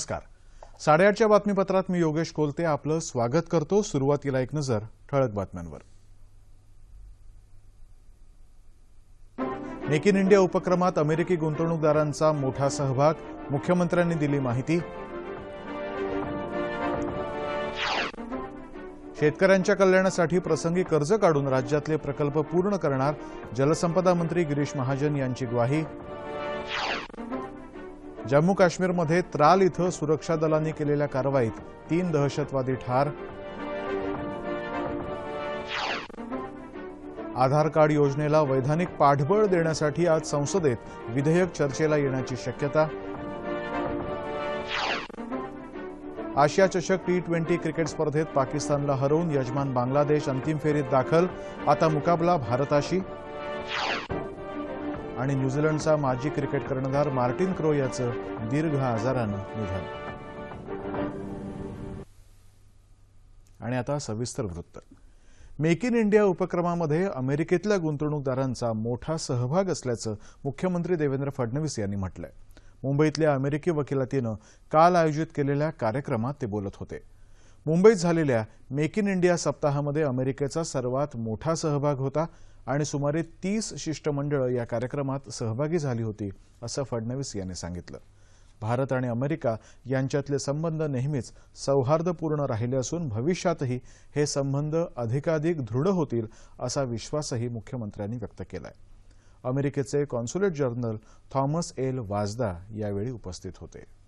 नमस्कार. साडेआठच्या बातमीपत्रात मी योगेश कोलते आपलं स्वागत करतो. सुरुवातीला एक नजर ठळक बातम्यांवर. मेक इन इंडिया उपक्रमात अमेरिकी गुंतवणूकदारांचा मोठा सहभाग मुख्यमंत्र्यांनी दिली माहिती. शेतकऱ्यांच्या कल्याणासाठी प्रसंगी कर्ज काढून राज्यातले प्रकल्प पूर्ण करणार जलसंपदा मंत्री गिरीश महाजन यांची ग्वाही. जम्मू काश्मीरमध्ये त्राल इथं सुरक्षा दलांनी केलेल्या कारवाईत तीन दहशतवादी ठार. आधार कार्ड योजनेला वैधानिक पाठबळ देण्यासाठी आज संसदेत विधेयक चर्चेला येण्याची शक्यता. आशिया चषक टी ट्वेंटी क्रिकेट स्पर्धेत पाकिस्तानला हरवून यजमान बांगलादेश अंतिम फेरीत दाखल. आता मुकाबला भारताशी. आणि न्यूझीलंडचा माजी क्रिकेट कर्णधार मार्टिन क्रो याचं दीर्घ आजारानं निधन. आणि आता सविस्तर वृत्त. मेक इन इंडिया उपक्रमामध्ये अमेरिकेतल्या गुंतवणूकदारांचा मोठा सहभाग असल्याचं मुख्यमंत्री देवेंद्र फडणवीस यांनी म्हटलंय. मुंबईतल्या अमेरिकी वकिलातीनं काल आयोजित केलेल्या कार्यक्रमात ते बोलत होते. मुंबईत झालेल्या मेक इन इंडिया सप्ताहामध्ये अमेरिकेचा सर्वात मोठा सहभाग होता आणि सुमारे तीस शिष्टमंडळं या कार्यक्रमात सहभागी झाली होती असं फडणवीस यांनी सांगितलं. भारत आणि अमेरिका यांच्यातले संबंध नेहमीच सौहार्दपूर्ण राहिले असून भविष्यातही हे संबंध अधिकाधिक दृढ होतील असा विश्वासही मुख्यमंत्र्यांनी व्यक्त केलाय. अमेरिकेचे consulate general Thomas L. Vajda यावेळी उपस्थित होते.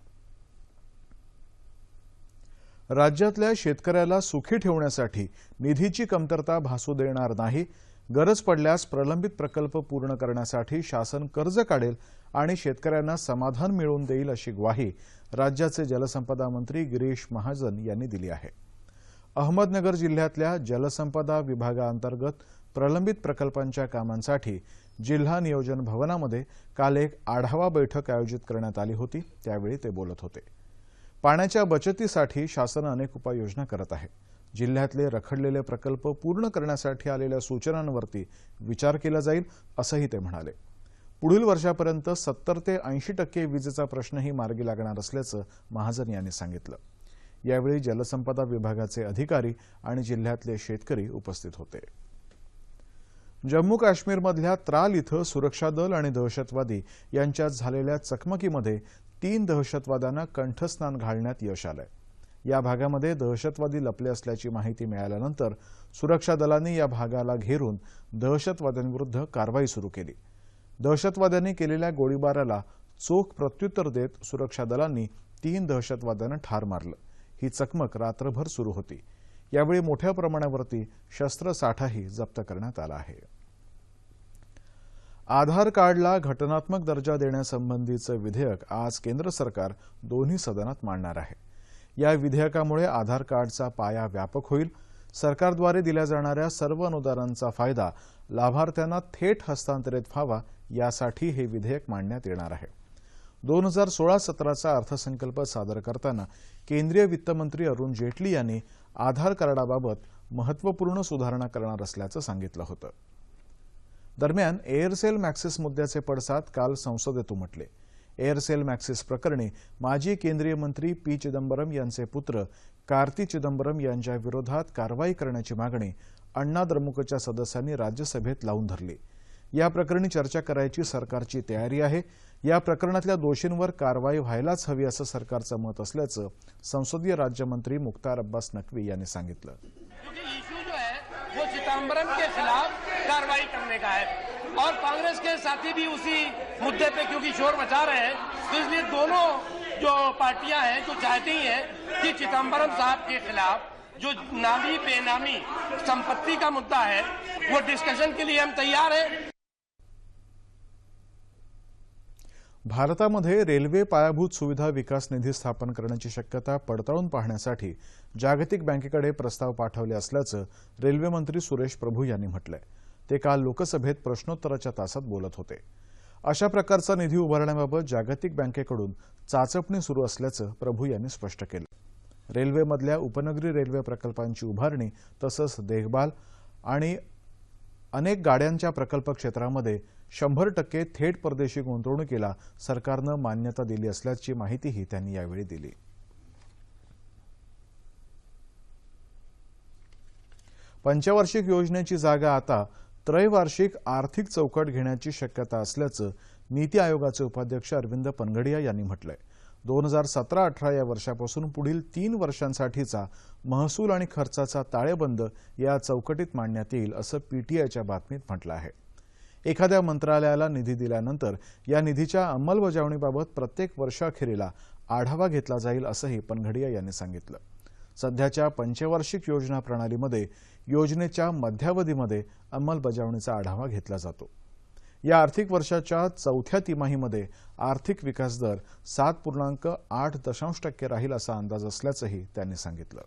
राज्यातल्या शेतकऱ्याला सुखी ठेवण्यासाठी निधीची कमतरता भासू देणार नाही गरज पडल्यास प्रलंबित प्रकल्प पूर्ण करण्यासाठी शासन कर्ज काढेल आणि शेतकऱ्यांना समाधान मिळवून देईल अशी ग्वाही राज्याचे जलसंपदा मंत्री गिरीश महाजन यांनी दिली आहे. अहमदनगर जिल्ह्यातल्या जलसंपदा विभागाअंतर्गत प्रलंबित प्रकल्पांच्या कामांसाठी जिल्हा नियोजन भवनामध्ये काल एक आढावा बैठक आयोजित करण्यात आली होती त्यावेळी ते बोलत होते. पाण्याच्या बचतीसाठी शासन अनेक उपाययोजना करत आहे. जिल्ह्यातले रखडलेले प्रकल्प पूर्ण करण्यासाठी आलेल्या सूचनांवरती विचार केला जाईल असंही ते म्हणाले. पुढील वर्षापर्यंत सत्तर ते ऐंशी टक्के विजेचा प्रश्नही मार्गी लागणार असल्याचं महाजन यांनी सांगितलं. यावेळी जलसंपदा विभागाचे अधिकारी आणि जिल्ह्यातले शेतकरी उपस्थित होते. जम्मू काश्मीरमधल्या त्राल इथं सुरक्षा दल आणि दहशतवादी यांच्यात झालेल्या चकमकीमध्ये तीन दहशतवाद्यांना कंठस्नान घालण्यात यश आलंय. या भागामध्ये दहशतवादी लपले असल्याची माहिती मिळाल्यानंतर सुरक्षा दलांनी या भागाला घेरून दहशतवाद्यांविरुद्ध कारवाई सुरू केली. दहशतवाद्यांनी केलेल्या गोळीबाराला चोख प्रत्युत्तर देत सुरक्षा दलांनी तीन दहशतवाद्यांना ठार मारलं. ही चकमक रात्रभर सुरू होती. यावेळी मोठ्या प्रमाणावरती शस्त्रसाठाही जप्त करण्यात आला आहे. आधार कार्डला घटनात्मक दर्जा देण्यासंबंधीचं विधेयक आज केंद्र सरकार दोन्ही सदनात मांडणार आहे. या विधेयकामुळे आधार कार्डचा पाया व्यापक होईल. सरकारद्वारे दिल्या जाणाऱ्या सर्व अनुदानांचा फायदा लाभार्थ्यांना थेट हस्तांतरित व्हावा यासाठी हे विधेयक मांडण्यात येणार आहे. दोन हजार सोळा सतराचा अर्थसंकल्प सादर करताना केंद्रीय वित्तमंत्री अरुण जेटली यांनी आधार कार्डाबाबत महत्त्वपूर्ण सुधारणा करणार असल्याचं सांगितलं होतं. दरम्यान एअरसेल मॅक्सिस मुद्द्याचे पडसाद काल संसदेत उमटले. एअरसेल मॅक्सिस प्रकरणी माजी केंद्रीय मंत्री पी चिदंबरम यांचे पुत्र कार्ती चिदंबरम यांच्या विरोधात कारवाई करण्याची मागणी अण्णा द्रमुकच्या सदस्यांनी राज्यसभेत लावून धरली. या प्रकरणी चर्चा करायची सरकारची तयारी आहे. या प्रकरणातल्या दोषींवर कारवाई व्हायलाच हवी असं सरकारचं मत असल्याचं संसदीय राज्यमंत्री मुख्तार अब्बास नकवी यांनी सांगितलं. वो चिदम्बरम के खिलाफ कार्रवाई करने का है और कांग्रेस के साथी भी उसी मुद्दे पे क्योंकि शोर मचा रहे हैं तो इसलिए दोनों जो पार्टियां हैं जो चाहती हैं कि चिदम्बरम साहब के खिलाफ जो नामी बेनामी संपत्ति का मुद्दा है वो डिस्कशन के लिए हम तैयार हैं। भारतामध्ये रेल्वे पायाभूत सुविधा विकास निधी स्थापन करण्याची शक्यता पडताळून पाहण्यासाठी जागतिक बँकेकडे प्रस्ताव पाठवले असल्याचं रेल्वेमंत्री सुरेश प्रभू यांनी म्हटलंय. ते काल लोकसभेत प्रश्नोत्तराच्या तासात बोलत होते. अशा प्रकारचा निधी उभारण्याबाबत जागतिक बँकेकडून चाचपणी सुरू असल्याचं प्रभू यांनी स्पष्ट केलं. रेल्वेमधल्या उपनगरी रेल्वे प्रकल्पांची उभारणी तसंच देखभाल आणि अनेक गाड्यांच्या प्रकल्प क्षेत्रामध्ये शंभर टक्के थेट परदेशी गुंतवणुकीला सरकारनं मान्यता दिली असल्याची माहितीही त्यांनी यावेळी दिली. पंचवार्षिक योजनेची जागा आता त्रैवार्षिक आर्थिक चौकट घेण्याची शक्यता असल्याचं नीती आयोगाचे उपाध्यक्ष अरविंद पनगडिया यांनी म्हटलंय. दोन हजार सतरा अठरा या वर्षापासून पुढील तीन वर्षांसाठीचा महसूल आणि खर्चाचा ताळेबंद या चौकटीत मांडण्यात येईल असं पीटीआयच्या बातमीत म्हटलं आहे. एखाद्या मंत्रालयाला निधी दिल्यानंतर या निधीच्या अंमलबजावणीबाबत प्रत्येक वर्षाखेरीला आढावा घेतला जाईल असंही पनघडिया यांनी सांगितलं. सध्याच्या पंचवार्षिक योजना प्रणालीमध्ये योजनेच्या मध्यावधीमध्ये अंमलबजावणीचा आढावा घेतला जातो. या आर्थिक वर्षाच्या चौथ्या तिमाहीमध्ये आर्थिक विकास दर सात पूर्णांक आठ दशांश टक्के राहील असा अंदाज असल्याचंही त्यांनी सांगितलं.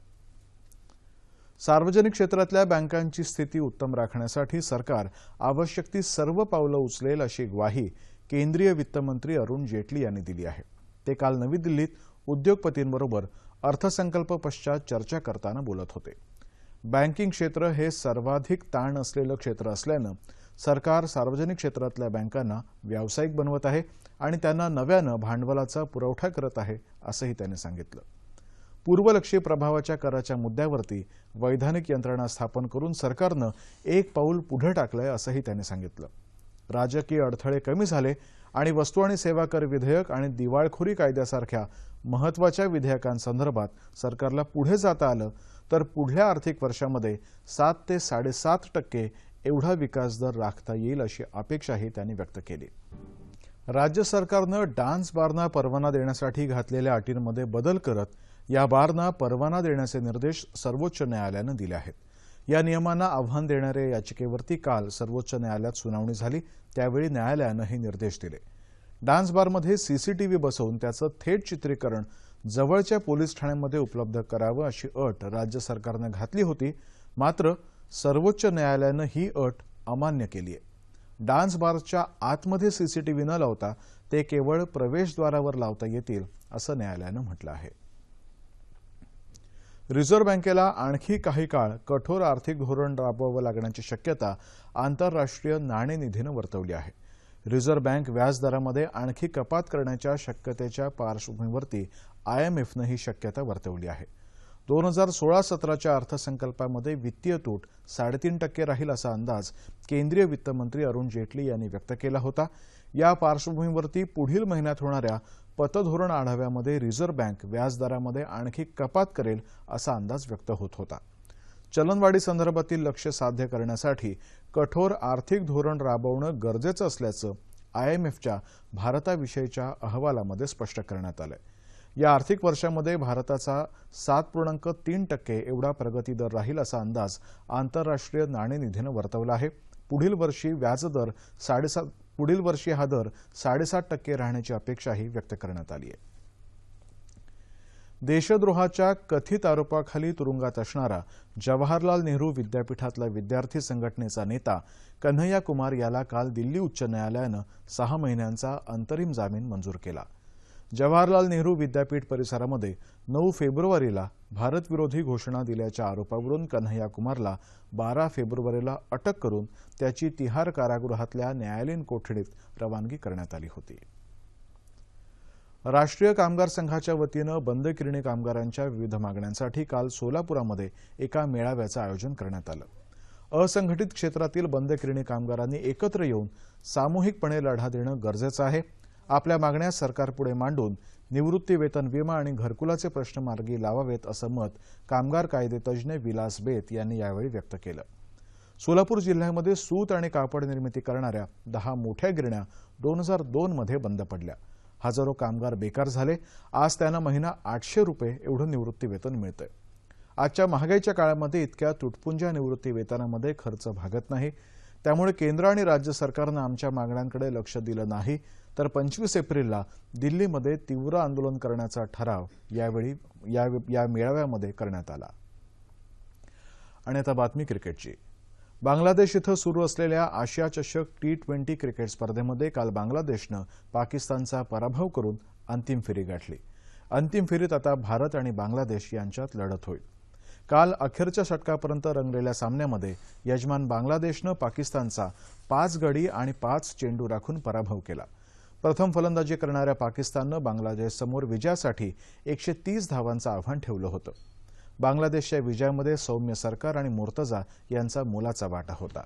सार्वजनिक क्षेत्रातल्या बँकांची स्थिती उत्तम राखण्यासाठी सरकार आवश्यक ती सर्व पावलं उचलेल अशी ग्वाही केंद्रीय वित्तमंत्री अरुण जेटली यांनी दिली आहे. ते काल नवी दिल्लीत उद्योगपतींबरोबर अर्थसंकल्प पश्चात चर्चा करताना बोलत होते. बँकिंग क्षेत्र हे सर्वाधिक ताण असलेलं क्षेत्र असल्यानं सरकार सार्वजनिक क्षेत्रातल्या बँकांना व्यावसायिक बनवत आहे आणि त्यांना नव्यानं भांडवलाचा पुरवठा करत आहे असंही त्यांनी सांगितलं. पूर्वलक्षी प्रभावाच्या कराच्या मुद्द्यावरती वैधानिक यंत्रणा स्थापन करून सरकारनं एक पाऊल पुढे टाकलंय असंही त्यांनी सांगितलं. राजकीय अडथळे कमी झाले आणि वस्तू आणि सेवा कर विधेयक आणि दिवाळखोरी कायद्यासारख्या महत्त्वाच्या विधेयकांसंदर्भात सरकारला पुढे जाता आलं तर पुढल्या आर्थिक वर्षामध्ये सात ते साडेसात टक्के एवढा विकास दर राखता येईल अशी अपेक्षाही त्यांनी व्यक्त केली. राज्य सरकारनं डान्स बारना परवाना देण्यासाठी घातलेल्या अटींमध्ये बदल करत या बारना परवाना देण्याचे निर्देश सर्वोच्च न्यायालयानं दिले आहेत. या नियमांना आव्हान देणाऱ्या याचिकेवरती काल सर्वोच्च न्यायालयात सुनावणी झाली. त्यावेळी न्यायालयानं हे निर्देश दिले. डान्स बारमध्ये सीसीटीव्ही बसवून त्याचं थेट चित्रीकरण जवळच्या पोलीस ठाण्यांमध्ये उपलब्ध करावं अशी अट राज्य सरकारनं घातली होती. मात्र सर्वोच्च न्यायालयानं ही अट अमान्य केली आहे. डान्स बारच्या आतमध्ये सीसीटीव्ही न लावता ते केवळ प्रवेशद्वारावर लावता येतील असं न्यायालयानं म्हटलं आहे. रिझर्व्ह बँकेला आणखी काही काळ कठोर आर्थिक धोरण राबवावं लागण्याची शक्यता आंतरराष्ट्रीय नाणेनिधीनं वर्तवली आहे. रिझर्व्ह बँक व्याजदरामध्ये आणखी कपात करण्याच्या शक्यतेच्या पार्श्वभूमीवरती आयएमएफनं ही शक्यता वर्तवली आहे. दोन हजार सोळा सतराच्या अर्थसंकल्पामध्ये वित्तीय तूट साडेतीन टक्के राहील असा अंदाज केंद्रीय वित्तमंत्री अरुण जेटली यांनी व्यक्त केला होता. या पार्श्वभूमीवरती पुढील महिन्यात होणाऱ्या पतधोरण आढाव्यामध्ये रिझर्व्ह बँक व्याजदरामध्ये आणखी कपात करेल असा अंदाज व्यक्त होत होता. चलनवाढी संदर्भातील लक्ष साध्य करण्यासाठी कठोर आर्थिक धोरण राबवणं गरजेचं असल्याचं आयएमएफच्या भारताविषयीच्या अहवालामध्ये स्पष्ट करण्यात आलंय. या आर्थिक वर्षामध्ये भारताचा सात पूर्णांक तीन टक्के एवढा प्रगती दर राहील असा अंदाज आंतरराष्ट्रीय नाणेनिधीनं वर्तवला आहे. पुढील वर्षी व्याजदर साडेसात पुढील वर्षी हा दर साडेसात टक्के राहण्याची अपेक्षाही व्यक्त करण्यात आली आहे. देशद्रोहाच्या कथित आरोपाखाली तुरुंगात असणारा जवाहरलाल नेहरू विद्यापीठातला विद्यार्थी संघटनेचा नेता कन्हैया कुमार याला काल दिल्ली उच्च न्यायालयानं सहा महिन्यांचा अंतरिम जामीन मंजूर केला. जवाहरलाल नेहरू विद्यापीठ परिसरामध्ये नऊ फेब्रुवारीला भारतविरोधी घोषणा दिल्याच्या आरोपावरून कन्हैया कुमारला बारा फेब्रुवारीला अटक करून त्याची तिहार कारागृहातल्या न्यायालयीन कोठडीत रवानगी करण्यात आली होती. राष्ट्रीय कामगार संघाच्या वतीनं बंद किरणी कामगारांच्या विविध मागण्यांसाठी काल सोलापुरामध्ये एका मेळाव्याचं आयोजन करण्यात आलं. असंघटित क्षेत्रातील बंद किरणी कामगारांनी एकत्र येऊन सामूहिकपणे लढा देणं गरजेचं आहे. आपल्या मागण्या सरकारपुढे मांडून निवृत्ती वेतन विमा आणि घरकुलाचे प्रश्न मार्गी लावावेत असं मत कामगार कायदे तज्ज्ञ विलास बेत यांनी यावेळी व्यक्त केलं. सोलापूर जिल्ह्यामध्ये सूत आणि कापड निर्मिती करणाऱ्या दहा मोठ्या गिरण्या दोन हजार दोनमध्ये बंद पडल्या. हजारो कामगार बेकार झाले. आज त्यांना महिना आठशे रुपये एवढं निवृत्ती वेतन मिळतंय. आजच्या महागाईच्या काळामध्ये इतक्या तुटपुंज्या निवृत्ती वेतनामध्ये खर्च भागत नाही. त्यामुळे केंद्र आणि राज्य सरकारनं आमच्या मागण्यांकडे लक्ष दिलं नाही. तर पंचवीस एप्रिलला दिल्लीमध्ये तीव्र आंदोलन करण्याचा ठराव यावेळी या, या मेळाव्यामध्ये करण्यात आला. आणि आता बातमी क्रिकेटची. बांगलादेश इथं सुरू असलेल्या आशिया चषक टी ट्वेंटी क्रिकेट स्पर्धेमध्ये काल बांगलादेशनं पाकिस्तानचा पराभव करून अंतिम फेरी गाठली. अंतिम फेरीत आता भारत आणि बांगलादेश यांच्यात लढत होईल. काल अखेरच्या षटकापर्यंत रंगलेल्या सामन्यामध्ये यजमान बांगलादेशनं पाकिस्तानचा पाच गडी आणि पाच चेंडू राखून पराभव केला. प्रथम फलंदाजी करणाऱ्या पाकिस्ताननं बांगलादेशसमोर विजयासाठी एकशे तीस धावांचं आव्हान ठेवलं होतं. बांगलादेशच्या विजयामध्ये सौम्य सरकार आणि मुर्तजा यांचा मोलाचा वाटा होता.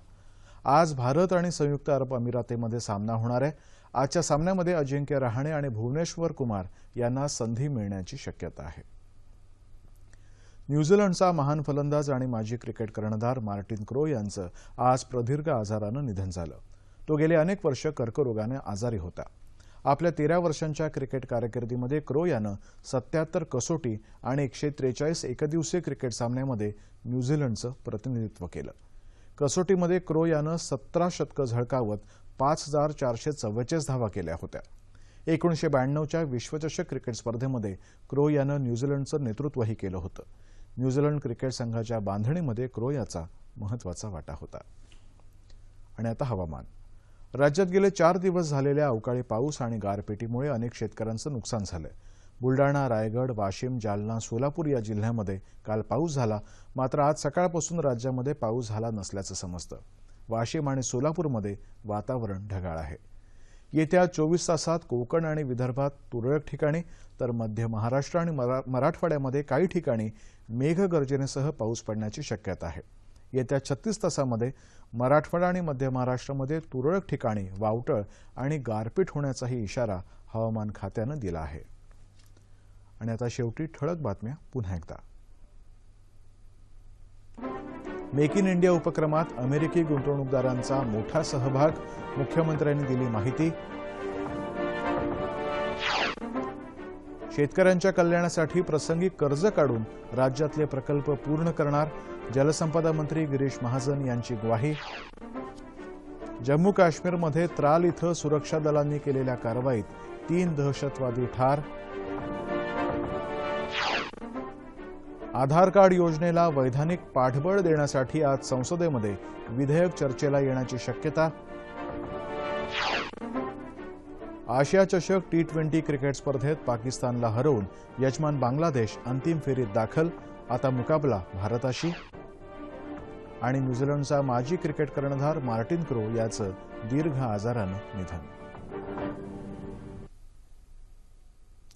आज भारत आणि संयुक्त अरब अमिरातीमध्ये सामना होणार आहे. आजच्या सामन्यामध्ये अजिंक्य रहाणे आणि भुवनेश्वर कुमार यांना संधी मिळण्याची शक्यता आहे. न्यूझीलंडचा महान फलंदाज आणि माजी क्रिकेट कर्णधार मार्टिन क्रो यांचं आज प्रदीर्घ आजारानं निधन झालं. तो गेले अनेक वर्ष कर्करोगाने आजारी होता. आपल्या तेरा वर्षांच्या क्रिकेट कारकिर्दीमध्ये क्रो यानं सत्याहत्तर कसोटी आणि एकशे त्रेचाळीस एकदिवसीय क्रिकेट सामन्यामध्ये न्यूझीलंडचं प्रतिनिधित्व केलं. कसोटीमध्ये क्रो यानं सतरा शतकं झळकावत पाच हजार चारशे चव्वेचाळीस धावा केल्या होत्या. एकोणीसशे ब्याण्णवच्या विश्वचषक क्रिकेट स्पर्धेमध्ये क्रो यानं न्यूझीलंडचं नेतृत्वही केलं होतं. न्यूझीलंड क्रिकेट संघाच्या बांधणीमध्ये क्रो याचा महत्त्वाचा वाटा होता. आणि आता हवामान. राज्यात गेले चार दिवस झालेल्या अवकाळी पाऊस आणि गारपिटीमुळे अनेक शेतकऱ्यांचं नुकसान झालंय. बुलडाणा रायगड वाशिम जालना सोलापूर या जिल्ह्यामध्ये काल पाऊस झाला. मात्र आज सकाळपासून राज्यामध्ये पाऊस झाला नसल्याचं समजतं. वाशिम आणि सोलापूरमध्ये वातावरण ढगाळ आहे. येत्या चोवीस तासात कोकण आणि विदर्भात तुरळक ठिकाणी तर मध्य महाराष्ट्र आणि मरा मराठवाड्यामध्ये काही ठिकाणी मेघगर्जनेसह पाऊस पडण्याची शक्यता आहे. येत्या छत्तीस तासामध्ये मराठवाडा आणि मध्य महाराष्ट्रामध्ये तुरळक ठिकाणी वावटळ आणि गारपीट होण्याचाही इशारा हवामान खात्यानं दिला आहे. आणि आता शेवटी ठळक बातम्या पुन्हा एकदा. मेक इन इंडिया उपक्रमात अमेरिकी गुंतवणूकदारांचा मोठा सहभाग मुख्यमंत्र्यांनी दिली माहिती शेतकऱ्यांच्या कल्याणासाठी प्रसंगी कर्ज काढून राज्यातले प्रकल्प पूर्ण करणार जलसंपदा मंत्री गिरीश महाजन यांची ग्वाही. जम्मू काश्मीरमध्ये त्राल इथं सुरक्षा दलांनी केलेल्या कारवाईत तीन दहशतवादी ठार. आधार कार्ड योजनेला वैधानिक पाठबळ देण्यासाठी आज संसदेमध्ये विधेयक चर्चेला येण्याची शक्यता आशिया चषक टी ट्वेंटी क्रिकेट स्पर्धेत पाकिस्तानला हरवून यजमान बांगलादेश अंतिम फेरीत दाखल. आता मुकाबला भारताशी. आणि न्यूझीलंडचा माजी क्रिकेट कर्णधार मार्टिन क्रो याचं दीर्घ आजारानं निधन.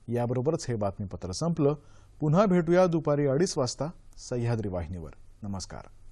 याबरोबरच हे बातमीपत्र संपलं. पुन्हा भेटूया दुपारी अडीच वाजता सह्याद्री वाहिनीवर. नमस्कार.